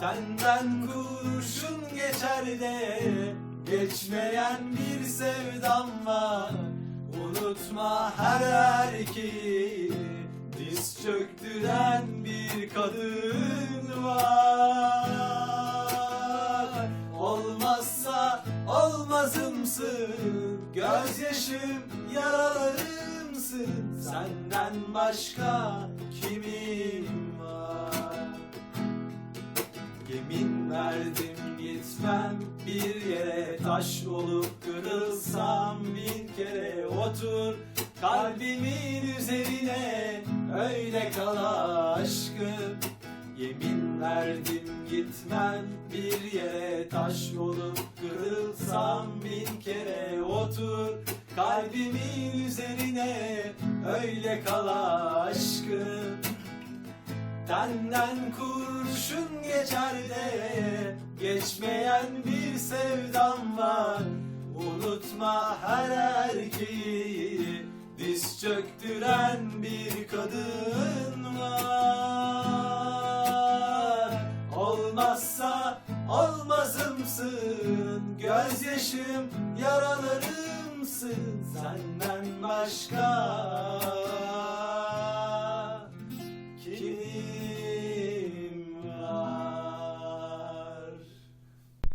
Tenden kurşun geçer de geçmeyen bir sevdam var. Unutma her erkeği diz çöktüren bir kadın var. Olmazsa olmazımsın gözyaşım yaralarımsın. Senden başka kimim gitmem bir yere Taş olup kırılsam bin kere Otur. Kalbimin üzerine Öyle kal aşkım. Yemin verdim gitmem bir yere Taş olup kırılsam bin kere Otur. Kalbimin üzerine Öyle kal aşkım. Tenden kurşun geçer de geçmeyen bir sevdam var. Unutma her erkeği. Diz çöktüren bir kadın var. Olmazsa olmazımsın. Gözyaşım yaralarımsın. Senden başka